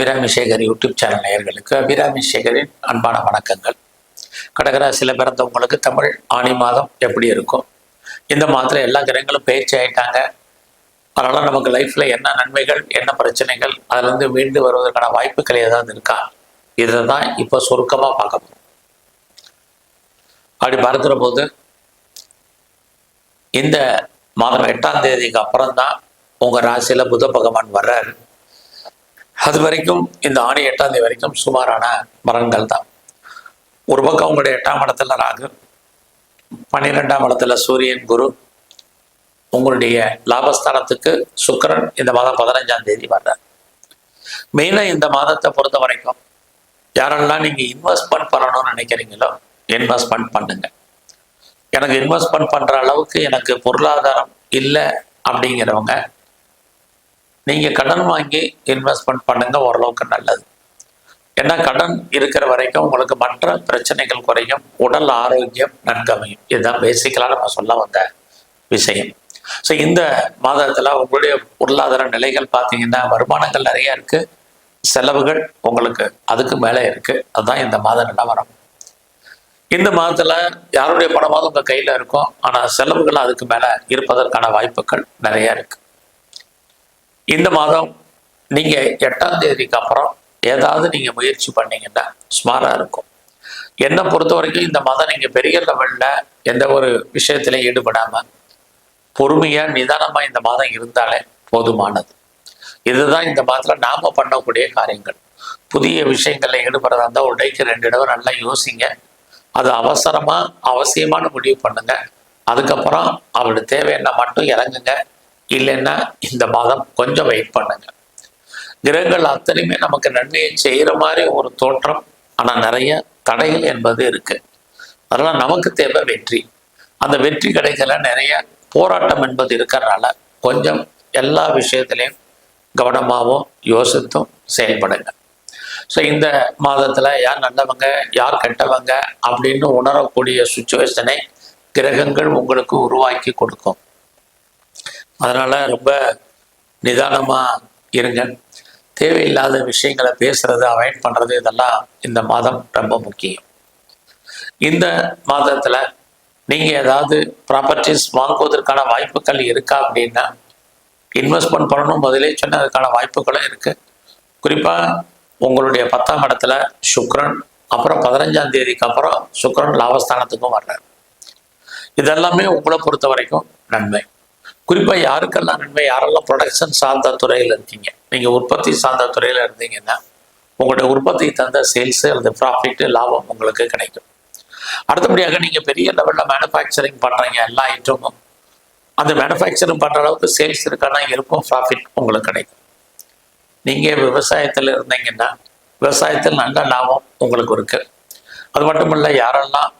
Abirami Sekar YouTube channel நேயர்களுக்கு அபிராமி சேகரின் அன்பான வணக்கங்கள். கடகராசியில் பிறந்தவங்களுக்கு தமிழ் ஆணி மாதம் எப்படி இருக்கும்? இந்த மாதத்தில் எல்லா கிரகங்களும் பயிற்சி ஆயிட்டாங்க. அதனால் நமக்கு லைஃப்பில் என்ன நன்மைகள் என்ன பிரச்சனைகள் அதிலிருந்து மீண்டு வருவதற்கான வாய்ப்புகள் ஏதாவது இருக்கா? இதை தான் இப்போ சுருக்கமாக பார்க்க போகிறோம் அப்படி பார்க்குற போது இந்த மாதம் எட்டாம் தேதிக்கு அப்புறம் தான் உங்கள் ராசியில் புத பகவான் வர்றாரு. அது வரைக்கும் இந்த ஆணி எட்டாம் தேதி வரைக்கும் சுமாரான பலன்கள் தான். ஒரு பக்கம் உங்களுடைய எட்டாம் இடத்துல ராகு பன்னிரெண்டாம் இடத்துல சூரியன் குரு. உங்களுடைய லாபஸ்தானத்துக்கு சுக்கிரன் இந்த மாதம் பதினஞ்சாம் தேதி வர்றார். மெயினாக இந்த மாதத்தை பொறுத்த வரைக்கும் யாரெல்லாம் நீங்கள் இன்வெஸ்ட்மெண்ட் பண்ணணும்னு நினைக்கிறீங்களோ இன்வெஸ்ட்மெண்ட் பண்ணுங்க. எனக்கு இன்வெஸ்ட்மெண்ட் பண்ணுற அளவுக்கு எனக்கு பொருளாதாரம் இல்லை அப்படிங்கிறவங்க நீங்கள் கடன் வாங்கி இன்வெஸ்ட்மெண்ட் பண்ணுங்க ஓரளவுக்கு நல்லது. ஏன்னா கடன் இருக்கிற வரைக்கும் உங்களுக்கு மற்ற பிரச்சனைகள் குறையும் உடல் ஆரோக்கியம் நன்கமையும். இதுதான் பேசிக்கலாக நம்ம சொல்ல வந்த விஷயம். ஸோ இந்த மாதத்தில் உங்களுடைய பொருளாதார நிலைகள் பார்த்தீங்கன்னா வருமானங்கள் நிறைய இருக்குது செலவுகள் உங்களுக்கு அதுக்கு மேலே இருக்குது அதுதான் இந்த மாத நிலவரம். இந்த மாதத்தில் யாருடைய பணமாவது உங்கள் கையில் இருக்கும் ஆனால் செலவுகள் அதுக்கு மேலே இருப்பதற்கான வாய்ப்புகள் நிறைய இருக்கு. இந்த மாதம் நீங்கள் எட்டாம் தேதிக்கு அப்புறம் ஏதாவது நீங்கள் முயற்சி பண்ணீங்கன்னா ஸ்மாரா இருக்கும். என்னை பொறுத்த வரைக்கும் இந்த மாதம் நீங்கள் பெரிய லெவலில் எந்த ஒரு விஷயத்திலையும் ஈடுபடாமல் பொறுமையாக நிதானமாக இந்த மாதம் இருந்தாலே போதுமானது. இதுதான் இந்த மாதத்தில் நாம் பண்ணக்கூடிய காரியங்கள். புதிய விஷயங்களில் ஈடுபடுறதா இருந்தால் உடைக்கு ரெண்டு தடவை நல்லா யோசிங்க. அது அவசரமாக அவசியமான முடிவு பண்ணுங்க. அதுக்கப்புறம் அவளுக்கு தேவையான மட்டும் இறங்குங்க. இல்லைன்னா இந்த மாதம் கொஞ்சம் வெயிட் பண்ணுங்க. கிரகங்கள் அத்தனையுமே நமக்கு நன்மையை செய்கிற மாதிரி ஒரு தோற்றம் ஆனால் நிறைய தடைகள் என்பது இருக்கு. அதெல்லாம் நமக்கு தேவை வெற்றி. அந்த வெற்றி கிடைக்கல நிறைய போராட்டம் என்பது இருக்கிறனால கொஞ்சம் எல்லா விஷயத்திலையும் கவனமாகவும் யோசித்தும் செயல்படுங்க. ஸோ இந்த மாதத்தில் யார் நல்லவங்க யார் கெட்டவங்க அப்படின்னு உணரக்கூடிய சுச்சுவேஷனை கிரகங்கள் உங்களுக்கு உருவாக்கி கொடுக்கும். அதனால் ரொம்ப நிதானமாக இருங்க. தேவையில்லாத விஷயங்களை பேசுறது அவாய்ட் பண்ணுறது இதெல்லாம் இந்த மாதம் ரொம்ப முக்கியம். இந்த மாதத்தில் நீங்கள் ஏதாவது ப்ராப்பர்ட்டிஸ் வாங்குவதற்கான வாய்ப்புகள் இருக்கா அப்படின்னா இன்வெஸ்ட்மெண்ட் பண்ணணும் முதலே சொன்னதுக்கான வாய்ப்புகளும் இருக்குது குறிப்பாக உங்களுடைய பத்தாம் இடத்துல சுக்ரன் அப்புறம் பதினஞ்சாம் தேதிக்கு அப்புறம் சுக்ரன் லாபஸ்தானத்துக்கும் வர்றார். இதெல்லாமே உங்களை பொறுத்த வரைக்கும் நன்மை. குறிப்பாக யாருக்கெல்லாம் நன்மை யாரெல்லாம் ப்ரொடக்ஷன் சார்ந்த துறையில் இருக்கீங்க? நீங்கள் உற்பத்தி சார்ந்த துறையில் இருந்தீங்கன்னா உங்களுடைய உற்பத்தி தந்த சேல்ஸு அல்லது ப்ராஃபிட்டு லாபம் உங்களுக்கு கிடைக்கும். அடுத்தபடியாக நீங்கள் பெரிய லெவலில் மேனுஃபேக்சரிங் பண்ணுறீங்க எல்லா ஐட்டமும். அந்த மேனுஃபேக்சரிங் பண்ணுற அளவுக்கு சேல்ஸ் இருக்கானா இருக்கும் ப்ராஃபிட் உங்களுக்கு கிடைக்கும். நீங்கள் விவசாயத்தில் இருந்தீங்கன்னா விவசாயத்தில் நல்ல லாபம் உங்களுக்கு இருக்குது அது மட்டும் இல்லை யாரெல்லாம்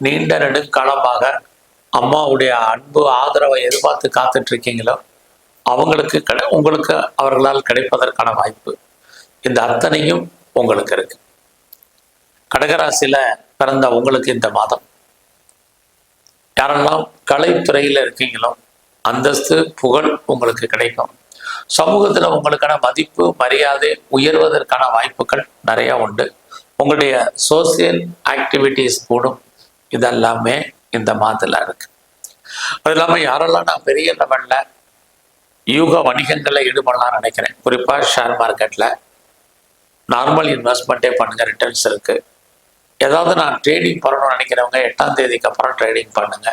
நீண்ட நெடுங்காலமாக அம்மாவுடைய அன்பு ஆதரவை எதிர்பார்த்து காத்துட்டு இருக்கீங்களோ அவங்களுக்கு கிடை உங்களுக்கு அவர்களால் கிடைப்பதற்கான வாய்ப்பு. இந்த அத்தனையும் உங்களுக்கு இருக்கு. கடகராசியில பிறந்த உங்களுக்கு இந்த மாதம். யாரெல்லாம் கலைத்துறையில் இருக்கீங்களோ அந்தஸ்து புகழ் உங்களுக்கு கிடைக்கும். சமூகத்தில் உங்களுக்கான மதிப்பு மரியாதை உயர்வதற்கான வாய்ப்புகள் நிறைய உண்டு. உங்களுடைய சோசியல் ஆக்டிவிட்டீஸ் கூடும். இதெல்லாமே இந்த மாதத்தில் இருக்கு. அது இல்லாமல் யாரெல்லாம் நான் பெரிய லெவலில் யூக வணிகங்களில் ஈடுபடலாம்னு நினைக்கிறேன். குறிப்பாக ஷேர் மார்க்கெட்டில் நார்மல் இன்வெஸ்ட்மெண்ட்டே பண்ணுங்க ரிட்டர்ன்ஸ் இருக்கு. ஏதாவது நான் ட்ரேடிங் பண்ணணும்னு நினைக்கிறவங்க எட்டாம் தேதிக்கு அப்புறம் ட்ரேடிங் பண்ணுங்க.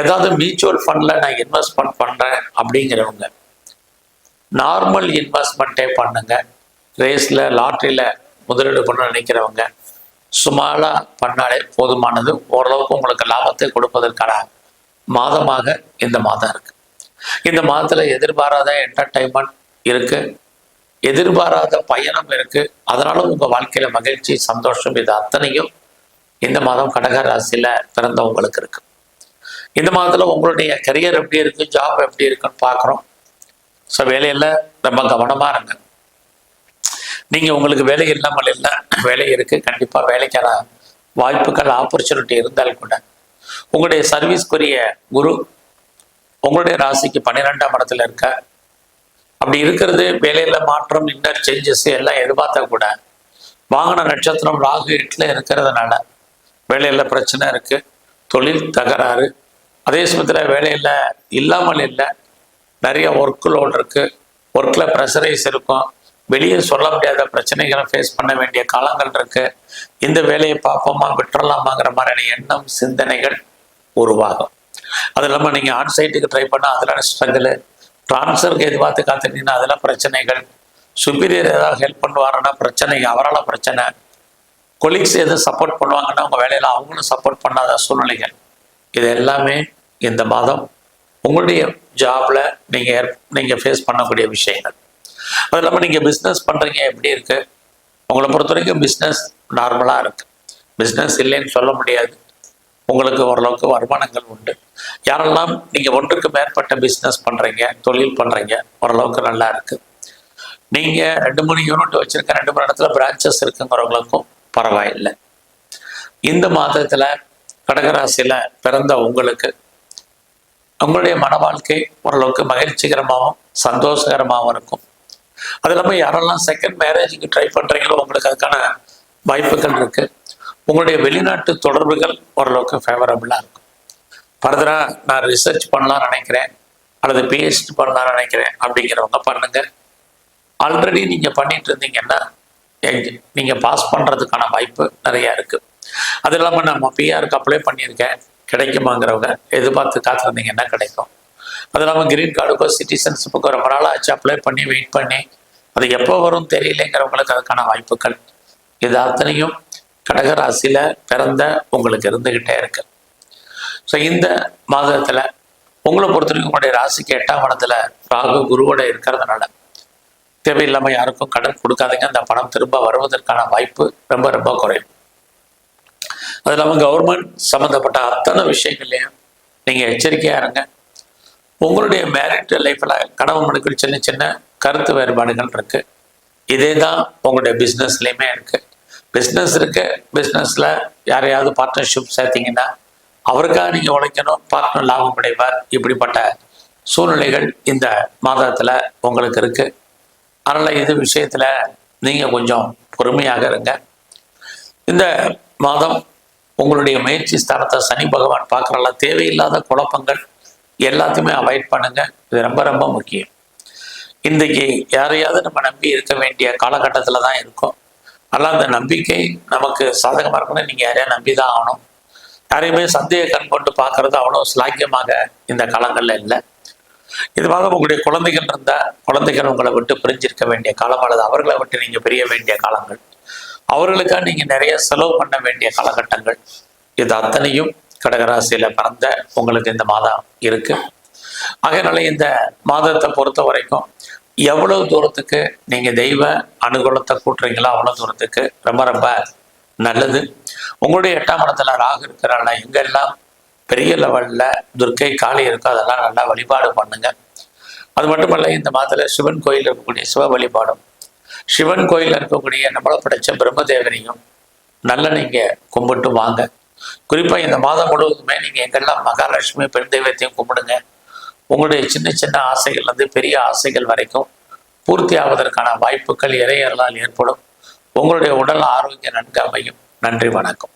ஏதாவது மியூச்சுவல் ஃபண்டில் நான் இன்வெஸ்ட்மெண்ட் பண்ணுறேன் அப்படிங்கிறவங்க நார்மல் இன்வெஸ்ட்மெண்ட்டே பண்ணுங்க. ரேஸில் லாட்ரியில் முதலீடு பண்ண நினைக்கிறவங்க சுமாராக பண்ணாலே போதுமானது. ஓரளவுக்கு உங்களுக்கு லாபத்தை கொடுப்பதற்கான மாதமாக இந்த மாதம் இருக்கு. இந்த மாதத்தில் எதிர்பாராத என்டர்டைன்மெண்ட் இருக்கு. எதிர்பாராத பயணம் இருக்கு. அதனால உங்க வாழ்க்கையில மகிழ்ச்சி சந்தோஷம் இது அத்தனையும் இந்த மாதம் கடக ராசியில பிறந்தவங்களுக்கு இருக்கு. இந்த மாதத்துல உங்களுடைய கரியர் எப்படி இருக்கு? ஜாப் எப்படி இருக்குன்னு பார்க்குறோம் ஸோ வேலையில் ரொம்ப கவனமா இருங்க. நீங்க உங்களுக்கு வேலை இல்லாமல் இல்லை வேலை இருக்கு. கண்டிப்பா வேலைக்கான வாய்ப்புகள் ஆப்பர்ச்சுனிட்டி இருந்தால் கூட. உங்களுடைய சர்வீஸ்க்குரிய குரு உங்களுடைய ராசிக்கு பன்னிரெண்டாம் இடத்துல இருக்க அப்படி இருக்கிறது வேலையில மாற்றம் இன்னர் சேஞ்சஸ் எல்லாம் எதிர்பார்த்தா கூட வாகன நட்சத்திரம் ராகு எட்டில் இருக்கிறதுனால வேலையில பிரச்சனை இருக்கு. தொழில் தகராறு. அதே சமயத்தில் வேலையில் இல்லாமல் இல்லை. நிறைய ஒர்க் லோடு இருக்கு. ஒர்க்கில் ப்ரெஷரைஸ் இருக்கும். வெளியே சொல்ல முடியாத பிரச்சனைகளை ஃபேஸ் பண்ண வேண்டிய காலங்கள் இருக்கு. இந்த வேலையை பார்ப்போமா விட்டுறலாமாங்கிற மாதிரியான எண்ணம் சிந்தனைகள் உருவாகும். அது இல்லாமல் நீங்கள் ஆன்சைட்டுக்கு ட்ரை பண்ணால் அதெல்லாம் ஸ்ட்ரகிள் ட்ரான்ஸ்ஃபருக்கு எதிர்பார்த்து காத்துட்டீங்கன்னா அதெல்லாம் பிரச்சனைகள். சுப்பீரியர் ஏதாவது ஹெல்ப் பண்ணுவாருன்னா பிரச்சனை அவரால் பிரச்சனை. கொலீக்ஸ் எதுவும் சப்போர்ட் பண்ணுவாங்கன்னா உங்கள் வேலையில் அவங்களும் சப்போர்ட் பண்ணாத சூழ்நிலைகள். இது எல்லாமே இந்த மாதம் உங்களுடைய ஜாப்ல நீங்கள் நீங்கள் ஃபேஸ் பண்ணக்கூடிய விஷயங்கள். அது இல்லாமல் நீங்கள் பிஸ்னஸ் பண்ணுறீங்க எப்படி இருக்கு? உங்களை பொறுத்த வரைக்கும் பிஸ்னஸ் நார்மலாக இருக்கு. பிஸ்னஸ் இல்லைன்னு சொல்ல முடியாது. உங்களுக்கு ஓரளவுக்கு வருமானங்கள் உண்டு. யாரெல்லாம் நீங்கள் ஒன்றுக்கு மேற்பட்ட பிஸ்னஸ் பண்ணுறீங்க தொழில் பண்ணுறீங்க ஓரளவுக்கு நல்லா இருக்கு. நீங்கள் ரெண்டு மூணு யூனிட் வச்சுருக்க ரெண்டு மூணு இடத்துல பிரான்ச்சஸ் இருக்குங்கிறவங்களுக்கும் பரவாயில்லை. இந்த மாதத்தில் கடகராசியில் பிறந்த உங்களுக்கு உங்களுடைய மன வாழ்க்கை ஓரளவுக்கு மகிழ்ச்சிகரமாகவும் சந்தோஷகரமாகவும் இருக்கும். அது இல்லாமல் யாரெல்லாம் செகண்ட் மேரேஜுக்கு ட்ரை பண்ணுறீங்களோ உங்களுக்கு அதுக்கான வாய்ப்புகள் இருக்கு. உங்களுடைய வெளிநாட்டு தொடர்புகள் ஓரளவுக்கு ஃபேவரபுளாக இருக்கும். ஃபர்தராக நான் ரிசர்ச் பண்ணலாம்னு நினைக்கிறேன். அல்லது பிஹெச்டி பண்ணலாம்னு நினைக்கிறேன். அப்படிங்கிறவங்க பண்ணுங்க. ஆல்ரெடி நீங்கள் பண்ணிட்டு இருந்தீங்கன்னா நீங்கள் பாஸ் பண்ணுறதுக்கான வாய்ப்பு நிறையா இருக்குது அது இல்லாமல் நம்ம பிஆருக்கு அப்ளை பண்ணியிருக்கேன். கிடைக்குமாங்கிறவங்க எதிர்பார்த்து காத்திருந்தீங்கன்னா கிடைக்கும். அது இல்லாமல் கிரீன் கார்டுக்கோ சிட்டிசன்ஷிப்புக்கோ ரொம்ப நாள் ஆச்சு அப்ளை பண்ணி வெயிட் பண்ணி. அது எப்போ வரும் தெரியலங்கிறவங்களுக்கு அதுக்கான வாய்ப்புகள். இது அத்தனையும் கடகராசியில் பிறந்த உங்களுக்கு இருந்துக்கிட்டே இருக்கு. ஸோ இந்த மாதத்தில் உங்களை பொறுத்தவரைக்கும் உங்களுடைய ராசிக்கு எட்டாம் இடத்துல ராகு குருவோட இருக்கிறதுனால தேவையில்லாமல் யாருக்கும் கடன் கொடுக்காதீங்க. அந்த பணம் திரும்ப வருவதற்கான வாய்ப்பு ரொம்ப ரொம்ப குறையும் அது இல்லாமல் கவர்மெண்ட் சம்மந்தப்பட்ட அத்தனை விஷயங்கள்லையும் நீங்கள் எச்சரிக்கையாக இருங்க. உங்களுடைய மேரிட் லைஃப்பில் கணவன் மனுக்கள் சின்ன சின்ன கருத்து வேறுபாடுகள் இருக்கு. இதே தான் உங்களுடைய பிஸ்னஸ்லேயுமே இருக்கு. பிஸ்னஸ் இருக்கு பிஸ்னஸில் யாரையாவது பார்ட்னர்ஷிப் சேர்த்தீங்கன்னா அவருக்காக நீங்கள் உழைக்கணும் பார்ட்னர் லாபம் அடைவார் இப்படிப்பட்ட சூழ்நிலைகள் இந்த மாதத்தில் உங்களுக்கு இருக்கு. அதனால் இது விஷயத்தில் நீங்கள் கொஞ்சம் பொறுமையாக இருங்க. இந்த மாதம் உங்களுடைய முயற்சி ஸ்தானத்தை சனி பகவான் பார்க்குறல தேவையில்லாத குழப்பங்கள் எல்லாத்தையுமே அவாய்ட் பண்ணுங்க. இது ரொம்ப ரொம்ப முக்கியம். இன்றைக்கு யாரையாவது நம்ம நம்பி இருக்க வேண்டிய காலகட்டத்தில் தான் இருக்கோம். ஆனால் அந்த நம்பிக்கை நமக்கு சாதகமாக இருக்கணும் நீங்கள் யாரையா நம்பி தான் ஆகணும். யாரையுமே சந்தேக கண் கொண்டு பார்க்கறது அவ்வளோ சிலாக்கியமாக இந்த காலங்களில் இல்லை. இதுவாக உங்களுடைய குழந்தைகள் இருந்தால் குழந்தைகள் உங்களை விட்டு பிரிஞ்சிருக்க வேண்டிய காலம் அல்லது அவர்களை விட்டு நீங்கள் பிரிய வேண்டிய காலங்கள். அவர்களுக்காக நீங்கள் நிறைய செலவு பண்ண வேண்டிய காலகட்டங்கள். இது அத்தனையும் கடகராசியில் பிறந்த உங்களுக்கு இந்த மாதம் இருக்கு. அதனால இந்த மாதத்தை பொறுத்த வரைக்கும் எவ்வளவு தூரத்துக்கு நீங்க தெய்வ அனுகூலத்தை கூட்டுறீங்களோ அவ்வளவு தூரத்துக்கு ரொம்ப ரொம்ப நல்லது. உங்களுடைய எட்டாம் இடத்துல ராகு இருக்கிறால எங்கெல்லாம் பெரிய லெவல்ல துர்க்கை காளி இருக்கோ அதெல்லாம் நல்லா வழிபாடு பண்ணுங்க. அது மட்டுமல்ல இந்த மாதத்துல சிவன் கோயில் இருக்கக்கூடிய சிவ வழிபாடும். சிவன் கோயில் இருக்கக்கூடிய நம்மளை படைச்ச பிரம்மதேவனையும் நல்ல நீங்க கும்பிட்டு வாங்க. குறிப்பா இந்த மாதம் முழுவதுமே நீங்க எங்கெல்லாம் மகாலட்சுமி பெண் தெய்வத்தையும் கும்பிடுங்க உங்களுடைய சின்ன சின்ன ஆசைகள்லேருந்து பெரிய ஆசைகள் வரைக்கும் பூர்த்தி ஆவதற்கான வாய்ப்புகள் இறையர்களால் ஏற்படும். உங்களுடைய உடல் ஆரோக்கியம் நன்கு அமையும். நன்றி வணக்கம்.